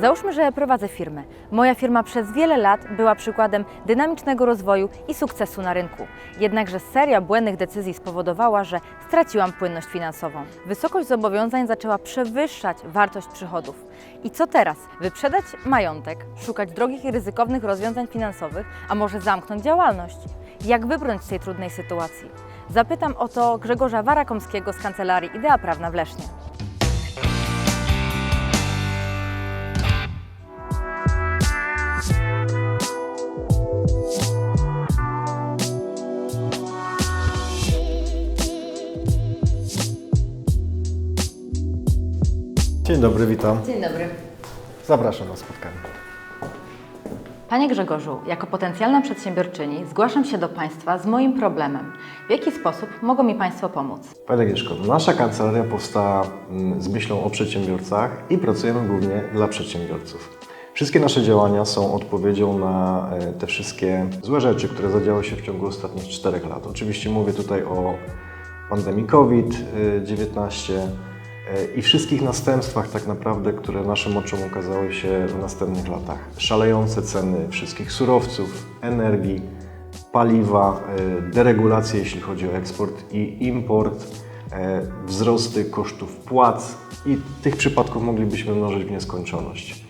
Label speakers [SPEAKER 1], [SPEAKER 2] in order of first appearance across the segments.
[SPEAKER 1] Załóżmy, że prowadzę firmę. Moja firma przez wiele lat była przykładem dynamicznego rozwoju i sukcesu na rynku. Jednakże seria błędnych decyzji spowodowała, że straciłam płynność finansową. Wysokość zobowiązań zaczęła przewyższać wartość przychodów. I co teraz? Wyprzedać majątek, szukać drogich i ryzykownych rozwiązań finansowych, a może zamknąć działalność? Jak wybrnąć z tej trudnej sytuacji? Zapytam o to Grzegorza Warakomskiego z Kancelarii Idea Prawna w Lesznie.
[SPEAKER 2] Dzień dobry, witam.
[SPEAKER 1] Dzień dobry.
[SPEAKER 2] Zapraszam na spotkanie.
[SPEAKER 1] Panie Grzegorzu, jako potencjalna przedsiębiorczyni zgłaszam się do Państwa z moim problemem. W jaki sposób mogą mi Państwo pomóc?
[SPEAKER 2] Panie Agnieszko, nasza kancelaria powstała mm, z myślą o przedsiębiorcach i pracujemy głównie dla przedsiębiorców. Wszystkie nasze działania są odpowiedzią na e, te wszystkie złe rzeczy, które zadziały się w ciągu ostatnich czterech lat. Oczywiście mówię tutaj o pandemii COVID-19 e, i wszystkich następstwach tak naprawdę, które naszym oczom ukazały się w następnych latach. Szalejące ceny wszystkich surowców, energii, paliwa, e, deregulacje jeśli chodzi o eksport i import, e, wzrosty kosztów płac i tych przypadków moglibyśmy mnożyć w nieskończoność.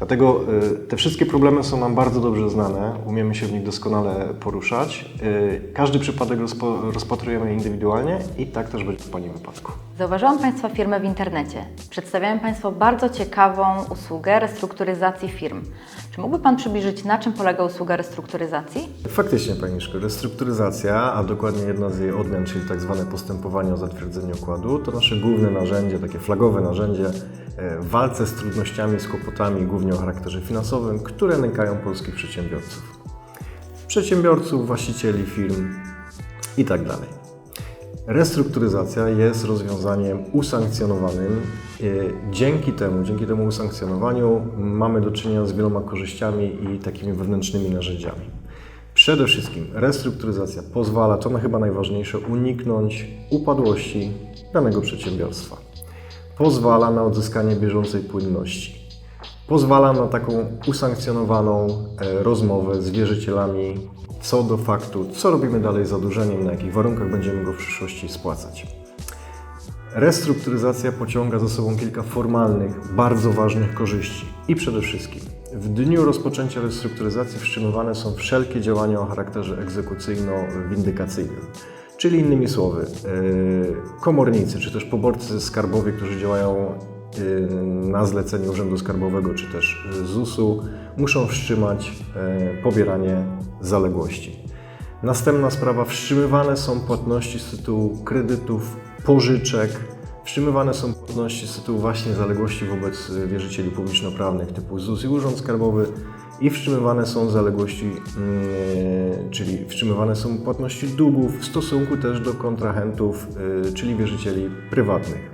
[SPEAKER 2] Dlatego e, te wszystkie problemy są nam bardzo dobrze znane, umiemy się w nich doskonale poruszać. E, Każdy przypadek rozpo- rozpatrujemy indywidualnie i tak też będzie w Pani wypadku.
[SPEAKER 1] Zauważyłam Państwa firmę w internecie. Przedstawiają Państwo bardzo ciekawą usługę restrukturyzacji firm. Czy mógłby Pan przybliżyć, na czym polega usługa restrukturyzacji?
[SPEAKER 2] Faktycznie, Pani Miszko, restrukturyzacja, a dokładnie jedna z jej odmian, czyli tak zwane postępowanie o zatwierdzenie układu, to nasze główne narzędzie, takie flagowe narzędzie walce z trudnościami, z kłopotami, głównie o charakterze finansowym, które nękają polskich przedsiębiorców. Przedsiębiorców, właścicieli firm i tak. Restrukturyzacja jest rozwiązaniem usankcjonowanym. E, Dzięki temu, dzięki temu usankcjonowaniu mamy do czynienia z wieloma korzyściami i takimi wewnętrznymi narzędziami. Przede wszystkim restrukturyzacja pozwala, to na chyba najważniejsze, uniknąć upadłości danego przedsiębiorstwa. Pozwala na odzyskanie bieżącej płynności. Pozwala na taką usankcjonowaną e, rozmowę z wierzycielami co do faktu, co robimy dalej z zadłużeniem, na jakich warunkach będziemy go w przyszłości spłacać. Restrukturyzacja pociąga za sobą kilka formalnych, bardzo ważnych korzyści. I przede wszystkim w dniu rozpoczęcia restrukturyzacji wstrzymywane są wszelkie działania o charakterze egzekucyjno-windykacyjnym. Czyli innymi słowy, yy, komornicy czy też poborcy skarbowi, którzy działają yy, na zlecenie Urzędu Skarbowego czy też ZUS-u, muszą wstrzymać yy, pobieranie zaległości. Następna sprawa, wstrzymywane są płatności z tytułu kredytów, pożyczek, wstrzymywane są płatności z tytułu właśnie zaległości wobec wierzycieli publicznoprawnych typu ZUS i Urząd Skarbowy i wstrzymywane są zaległości, yy, czyli wstrzymywane są płatności długów w stosunku też do kontrahentów, yy, czyli wierzycieli prywatnych.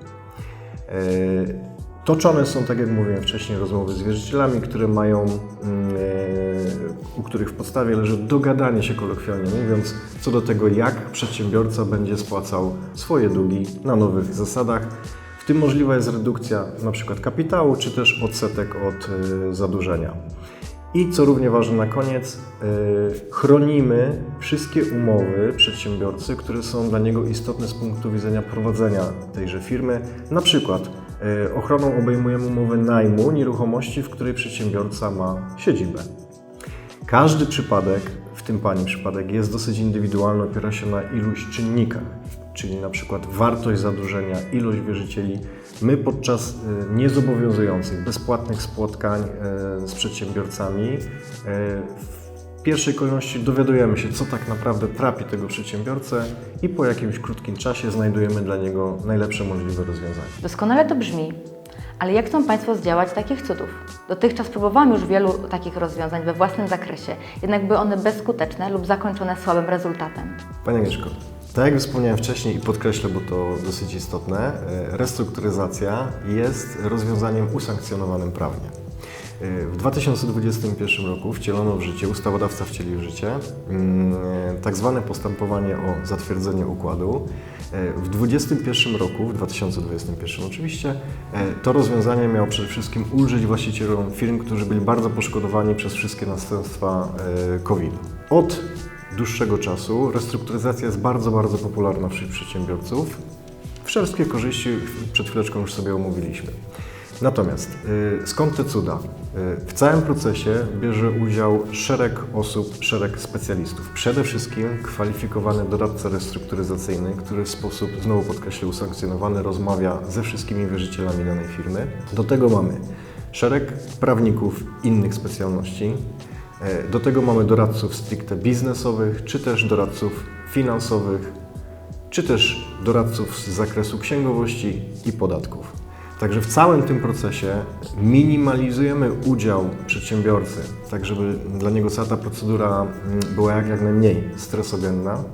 [SPEAKER 2] Yy, Toczone są, tak jak mówiłem wcześniej, rozmowy z wierzycielami, które mają, mm, e, u których w podstawie leży dogadanie się kolokwialnie mówiąc, co do tego, jak przedsiębiorca będzie spłacał swoje długi na nowych zasadach. W tym możliwa jest redukcja przykład kapitału, czy też odsetek od zadłużenia. I co równie ważne na koniec, yy, chronimy wszystkie umowy przedsiębiorcy, które są dla niego istotne z punktu widzenia prowadzenia tejże firmy. Na przykład yy, ochroną obejmujemy umowę najmu nieruchomości, w której przedsiębiorca ma siedzibę. Każdy przypadek, w tym Pani przypadek, jest dosyć indywidualny, opiera się na iluś czynnikach, czyli na przykład wartość zadłużenia, ilość wierzycieli. My podczas y, niezobowiązujących, bezpłatnych spotkań y, z przedsiębiorcami y, w pierwszej kolejności dowiadujemy się, co tak naprawdę trapi tego przedsiębiorcę i po jakimś krótkim czasie znajdujemy dla niego najlepsze możliwe rozwiązanie.
[SPEAKER 1] Doskonale to brzmi, ale jak chcą Państwo zdziałać takich cudów? Dotychczas próbowałam już wielu takich rozwiązań we własnym zakresie, jednak były one bezskuteczne lub zakończone słabym rezultatem.
[SPEAKER 2] Panie Agnieszko, tak jak wspomniałem wcześniej i podkreślę, bo to dosyć istotne, e, restrukturyzacja jest rozwiązaniem usankcjonowanym prawnie. Y, W 2021 roku wcielono w życie, ustawodawca wcielił w życie mm, tak zwane postępowanie o zatwierdzenie układu. Y, W 2021 roku, w 2021 oczywiście, to rozwiązanie miało przede wszystkim ulżyć właścicielom firm, którzy byli bardzo poszkodowani przez wszystkie następstwa COVID. Od dłuższego czasu restrukturyzacja jest bardzo, bardzo popularna wśród przedsiębiorców. Wszystkie korzyści przed chwileczką już sobie omówiliśmy. Natomiast y, skąd te cuda? Y, w całym procesie bierze udział szereg osób, szereg specjalistów. Przede wszystkim kwalifikowany doradca restrukturyzacyjny, który w sposób, znowu podkreślę, usankcjonowany rozmawia ze wszystkimi wierzycielami danej firmy. Do tego mamy szereg prawników innych specjalności. E, Do tego mamy doradców stricte biznesowych, czy też doradców finansowych, czy też doradców z zakresu księgowości i podatków. Także w całym tym procesie minimalizujemy udział przedsiębiorcy, tak żeby dla niego cała ta procedura mm, była jak, jak najmniej stresogenna.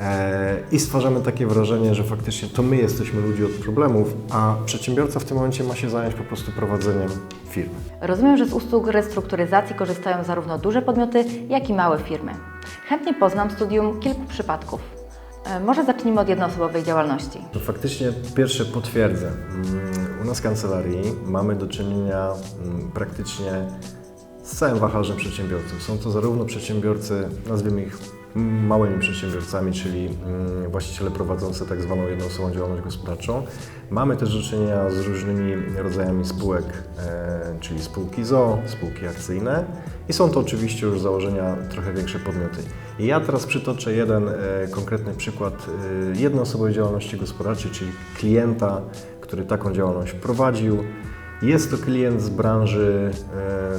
[SPEAKER 2] E, I stwarzamy takie wrażenie, że faktycznie to my jesteśmy ludzi od problemów, a przedsiębiorca w tym momencie ma się zająć po prostu prowadzeniem firmy.
[SPEAKER 1] Rozumiem, że z usług restrukturyzacji korzystają zarówno duże podmioty, jak i małe firmy. Chętnie poznam studium kilku przypadków. E, Może zacznijmy od jednoosobowej działalności.
[SPEAKER 2] To faktycznie pierwsze potwierdzę. Mm, U nas w kancelarii mamy do czynienia mm, praktycznie z całym waharzem przedsiębiorców. Są to zarówno przedsiębiorcy, nazwijmy ich małymi przedsiębiorcami, czyli mm, właściciele prowadzący tak zwaną jednoosobową działalność gospodarczą. Mamy też do czynienia z różnymi rodzajami spółek, e, czyli spółki ZO, spółki akcyjne i są to oczywiście już założenia trochę większe podmioty. I ja teraz przytoczę jeden e, konkretny przykład e, jednoosobowej działalności gospodarczej, czyli klienta, który taką działalność prowadził. Jest to klient z branży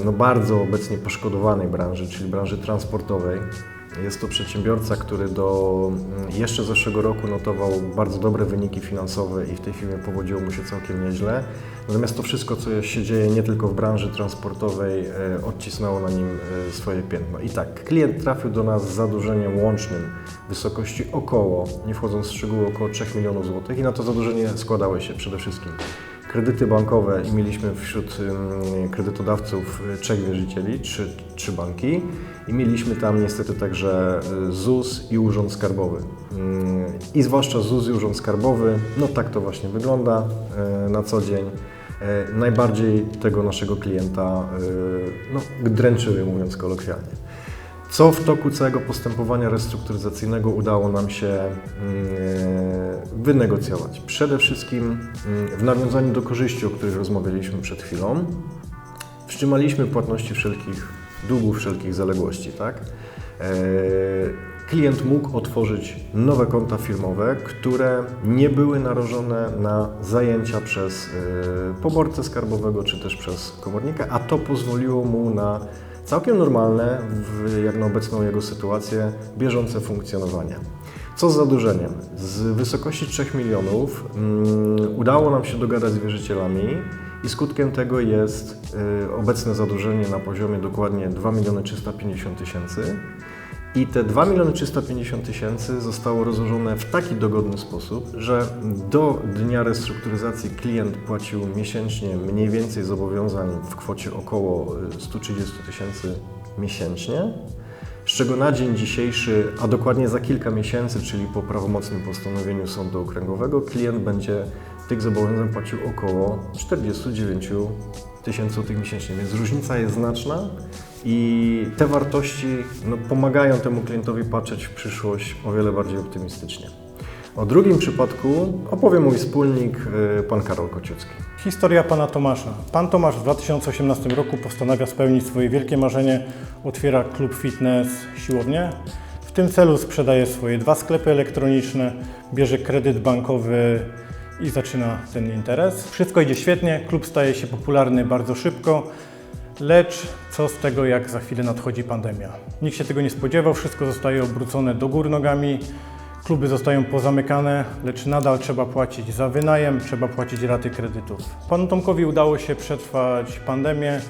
[SPEAKER 2] no bardzo obecnie poszkodowanej branży, czyli branży transportowej. Jest to przedsiębiorca, który do mm, jeszcze zeszłego roku notował bardzo dobre wyniki finansowe i w tej chwili powodziło mu się całkiem nieźle. Natomiast to wszystko, co się dzieje nie tylko w branży transportowej, e, odcisnęło na nim e, swoje piętno. I tak, klient trafił do nas z zadłużeniem łącznym w wysokości około, nie wchodząc w szczegóły, około 3 milionów złotych i na to zadłużenie składały się przede wszystkim kredyty bankowe i mieliśmy wśród kredytodawców y, trzech wierzycieli, trzy, trzy banki i mieliśmy tam niestety także y, ZUS i Urząd Skarbowy. I zwłaszcza ZUS i Urząd Skarbowy, no tak to właśnie wygląda y, na co dzień. Najbardziej tego naszego klienta no, dręczyły, mówiąc kolokwialnie. Co w toku całego postępowania restrukturyzacyjnego udało nam się mm, wynegocjować? Przede wszystkim mm, w nawiązaniu do korzyści, o których rozmawialiśmy przed chwilą, wstrzymaliśmy płatności wszelkich długów, wszelkich zaległości, tak? E, Klient mógł otworzyć nowe konta firmowe, które nie były narażone na zajęcia przez e, poborcę skarbowego czy też przez komornika, a to pozwoliło mu na całkiem normalne, w, jak na obecną jego sytuację, bieżące funkcjonowanie. Co z zadłużeniem? Z wysokości 3 milionów mm, udało nam się dogadać z wierzycielami i skutkiem tego jest y, obecne zadłużenie na poziomie dokładnie 2 miliony 350 tysięcy. I te 2 miliony 350 tysięcy zostało rozłożone w taki dogodny sposób, że do dnia restrukturyzacji klient płacił miesięcznie mniej więcej zobowiązań w kwocie około y, 130 tysięcy miesięcznie, z czego na dzień dzisiejszy, a dokładnie za kilka miesięcy, czyli po prawomocnym postanowieniu sądu okręgowego, klient będzie tych zobowiązań płacił około 49 tysięcy złotych miesięcznie, więc różnica jest znaczna i te wartości no, pomagają temu klientowi patrzeć w przyszłość o wiele bardziej optymistycznie. O drugim przypadku opowie mój wspólnik, y, pan Karol Kociucki.
[SPEAKER 3] Historia pana Tomasza. Pan Tomasz w 2018 roku postanawia spełnić swoje wielkie marzenie, otwiera klub fitness, siłownię. W tym celu sprzedaje swoje dwa sklepy elektroniczne, bierze kredyt bankowy i zaczyna ten interes. Wszystko idzie świetnie, klub staje się popularny bardzo szybko, lecz co z tego, jak za chwilę nadchodzi pandemia? Nikt się tego nie spodziewał, wszystko zostaje obrócone do gór nogami. Kluby zostają pozamykane, lecz nadal trzeba płacić za wynajem, trzeba płacić raty kredytów. Panu Tomkowi udało się przetrwać pandemię.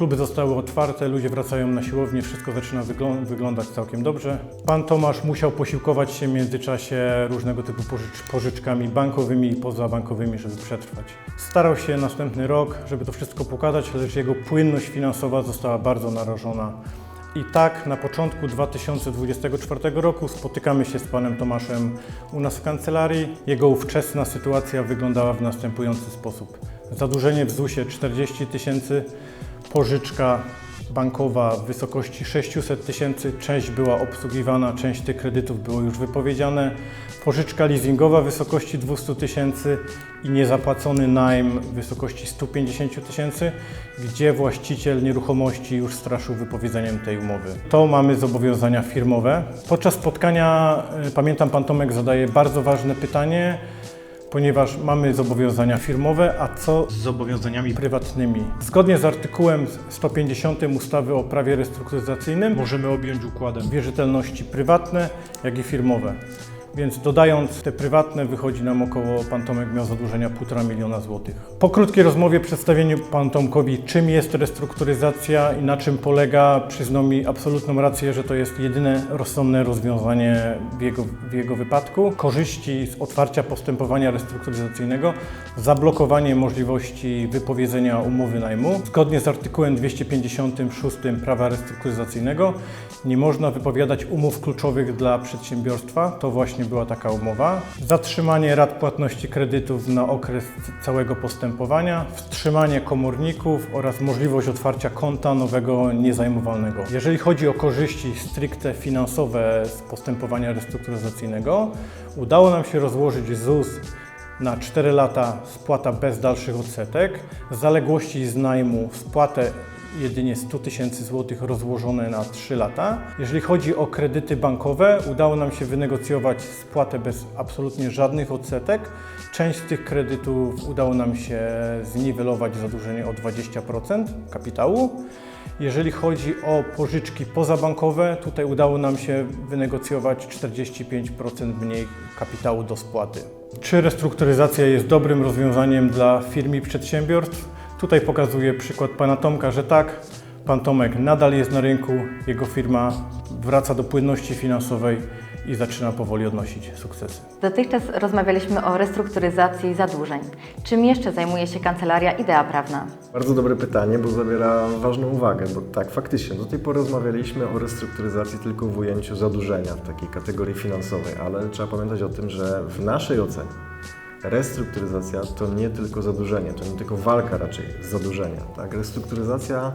[SPEAKER 3] Kluby zostały otwarte, ludzie wracają na siłownię, wszystko zaczyna wyglą- wyglądać całkiem dobrze. Pan Tomasz musiał posiłkować się w międzyczasie różnego typu pożycz- pożyczkami bankowymi i pozabankowymi, żeby przetrwać. Starał się następny rok, żeby to wszystko pokazać, lecz jego płynność finansowa została bardzo narażona. I tak na początku 2024 roku spotykamy się z panem Tomaszem u nas w kancelarii. Jego ówczesna sytuacja wyglądała w następujący sposób. Zadłużenie w ZUS-ie 40 tysięcy, pożyczka bankowa w wysokości 600 tysięcy, część była obsługiwana, część tych kredytów było już wypowiedziane, pożyczka leasingowa w wysokości 200 tysięcy i niezapłacony najm w wysokości 150 tysięcy, gdzie właściciel nieruchomości już straszył wypowiedzeniem tej umowy. To mamy zobowiązania firmowe. Podczas spotkania, y, pamiętam, pan Tomek zadaje bardzo ważne pytanie, ponieważ mamy zobowiązania firmowe, a co z zobowiązaniami prywatnymi? Zgodnie z artykułem 150 ustawy o prawie restrukturyzacyjnym możemy objąć układem wierzytelności prywatne, jak i firmowe. Więc dodając te prywatne, wychodzi nam około, pan Tomek miał zadłużenia 1,5 miliona złotych. Po krótkiej rozmowie przedstawieniu pan Tomkowi, czym jest restrukturyzacja i na czym polega, przyznał mi absolutną rację, że to jest jedyne rozsądne rozwiązanie w jego, w jego wypadku. Korzyści z otwarcia postępowania restrukturyzacyjnego, zablokowanie możliwości wypowiedzenia umowy najmu. Zgodnie z artykułem 256 prawa restrukturyzacyjnego nie można wypowiadać umów kluczowych dla przedsiębiorstwa. To właśnie była taka umowa. Zatrzymanie rat płatności kredytów na okres całego postępowania, wstrzymanie komorników oraz możliwość otwarcia konta nowego niezajmowalnego. Jeżeli chodzi o korzyści stricte finansowe z postępowania restrukturyzacyjnego, udało nam się rozłożyć ZUS na 4 lata spłata bez dalszych odsetek, zaległości z najmu spłatę jedynie 100 tysięcy złotych rozłożone na 3 lata. Jeżeli chodzi o kredyty bankowe, udało nam się wynegocjować spłatę bez absolutnie żadnych odsetek. Część z tych kredytów udało nam się zniwelować zadłużenie o 20% kapitału. Jeżeli chodzi o pożyczki pozabankowe, tutaj udało nam się wynegocjować 45% mniej kapitału do spłaty. Czy restrukturyzacja jest dobrym rozwiązaniem dla firm i przedsiębiorstw? Tutaj pokazuję przykład pana Tomka, że tak. Pan Tomek nadal jest na rynku, jego firma wraca do płynności finansowej i zaczyna powoli odnosić sukcesy.
[SPEAKER 1] Dotychczas rozmawialiśmy o restrukturyzacji zadłużeń. Czym jeszcze zajmuje się kancelaria Idea Prawna?
[SPEAKER 2] Bardzo dobre pytanie, bo zawiera ważną uwagę, bo tak, faktycznie, do tej pory rozmawialiśmy o restrukturyzacji tylko w ujęciu zadłużenia w takiej kategorii finansowej, ale trzeba pamiętać o tym, że w naszej ocenie restrukturyzacja to nie tylko zadłużenie, to nie tylko walka raczej z zadłużeniem. Tak? Restrukturyzacja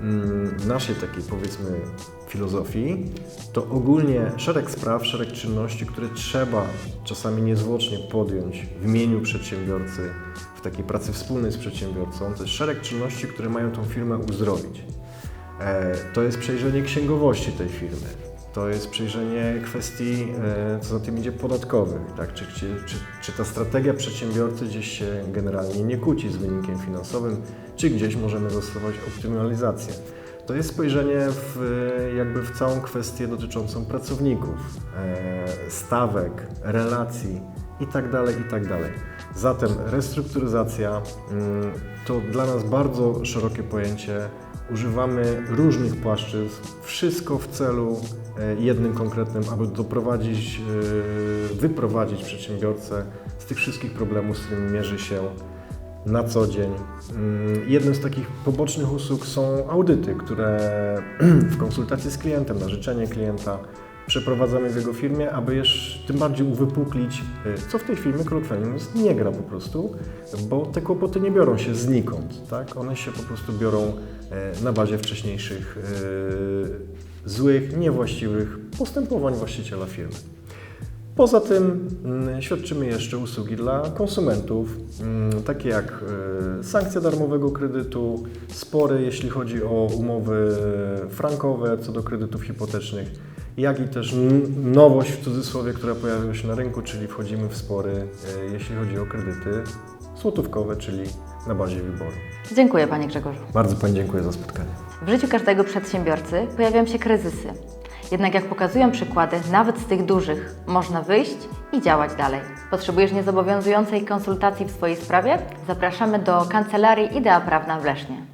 [SPEAKER 2] mm, w naszej takiej powiedzmy filozofii to ogólnie szereg spraw, szereg czynności, które trzeba czasami niezwłocznie podjąć w imieniu przedsiębiorcy, w takiej pracy wspólnej z przedsiębiorcą. To jest szereg czynności, które mają tą firmę uzdrowić. E, To jest przejrzenie księgowości tej firmy. To jest przejrzenie kwestii, e, co za tym idzie, podatkowych. Tak? Czy, czy, czy, czy ta strategia przedsiębiorcy gdzieś się generalnie nie kłóci z wynikiem finansowym, czy gdzieś możemy zastosować optymalizację. To jest spojrzenie w, jakby w całą kwestię dotyczącą pracowników, e, stawek, relacji itd. itd. Zatem restrukturyzacja mm, to dla nas bardzo szerokie pojęcie. Używamy różnych płaszczyzn, wszystko w celu jednym konkretnym, aby doprowadzić, e, wyprowadzić przedsiębiorcę z tych wszystkich problemów, z którymi mierzy się na co dzień. Mm, Jednym z takich pobocznych usług są audyty, które w konsultacji z klientem, na życzenie klienta przeprowadzamy w jego firmie, aby jeszcze tym bardziej uwypuklić, y, co w tej firmie, mówiąc, nie gra po prostu, bo te kłopoty nie biorą się znikąd, tak? One się po prostu biorą e, na bazie wcześniejszych e, złych, niewłaściwych postępowań właściciela firmy. Poza tym mm, świadczymy jeszcze usługi dla konsumentów, mm, takie jak e, sankcja darmowego kredytu, spory jeśli chodzi o umowy frankowe co do kredytów hipotecznych, jak i też nowość w cudzysłowie, która pojawiła się na rynku, czyli wchodzimy w spory e, jeśli chodzi o kredyty złotówkowe, czyli na bazie wyboru.
[SPEAKER 1] Dziękuję Panie Grzegorzu.
[SPEAKER 2] Bardzo Pani dziękuję za spotkanie.
[SPEAKER 1] W życiu każdego przedsiębiorcy pojawiają się kryzysy. Jednak jak pokazują przykłady, nawet z tych dużych można wyjść i działać dalej. Potrzebujesz niezobowiązującej konsultacji w swojej sprawie? Zapraszamy do kancelarii Idea Prawna w Lesznie.